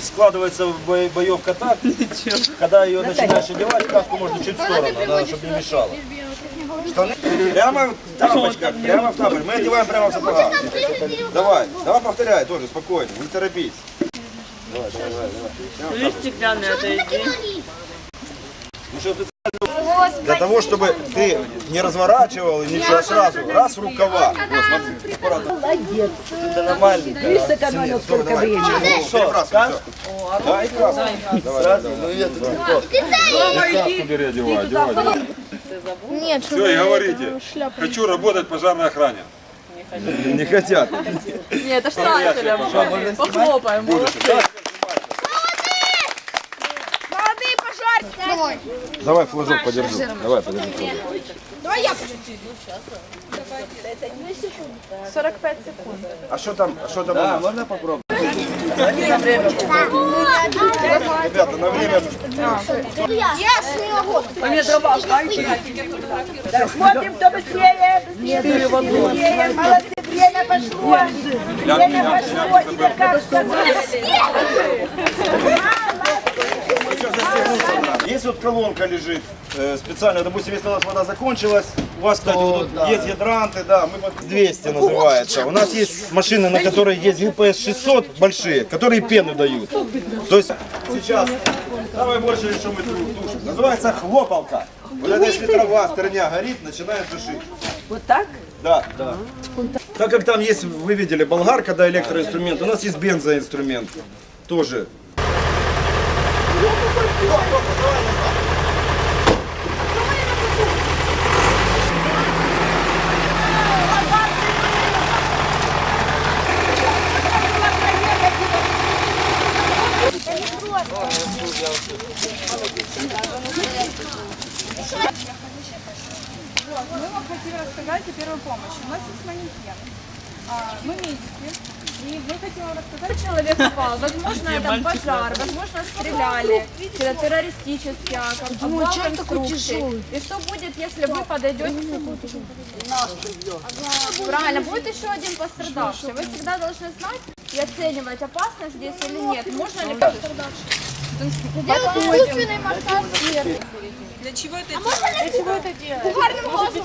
складывается боевка так, когда ее начинаешь одевать, каску можно чуть в сторону, надо, чтобы не мешало. Штаны прямо в тапочках, прямо в тапочках. Мы одеваем прямо в сапогах. Давай, давай повторяй тоже, спокойно, не торопись. Давай, давай, давай. давай. Отойди. Ну, что ты для того, чтобы ты не разворачивал и ничего, сразу, раз в рукава. Вот, аккуратно. Молодец. Это нормально. Ты сэкономил столько времени. Что, каску? Да, и краску. Сразу. Ну, и это легко. Бери, одевай, одевай. Нет, Все, и говорите, хочу работать в пожарной охране. Не хотят. Нет, это штателем. Похлопаем. молодые пожарники. Давай флажок подержу. Давай, подержи флажок. Давай я 45 секунд. А что там, а что там? Да, можно попробовать? Ребята, на время Я смогу. Смотрим, кто быстрее. Быстрее, быстрее. Молодцы, время пошло. Время пошло. Тебе как сказать? Вот колонка лежит э, специально, допустим, если у нас вода закончилась, у вас, кстати, вот тут есть гидранты, да, мы вот 200 называется. У нас есть машины, на которые есть ГПС 600 большие, которые пену дают. То есть сейчас самое большее, что мы тут тушим, называется хлопалка. Вот это если трава, стерня горит, начинает тушить. Вот так? Да, да. Так как там есть, вы видели, болгарка, да, электроинструмент, у нас есть бензоинструмент тоже. Мы вам хотели рассказать о первой помощи. У нас есть манекен. А, Мы медики. И мы хотим вам рассказать, человек упал. Возможно, это пожар, возможно, стреляли. Это террористический акт, обвал конструкции. И что будет, если вы подойдете Правильно, будет еще один пострадавший. Вы всегда должны знать и оценивать, опасность здесь или нет. Можно ли пострадавший? Искусственный массаж Для чего это делать? Для чего это делать? Угарным голосом.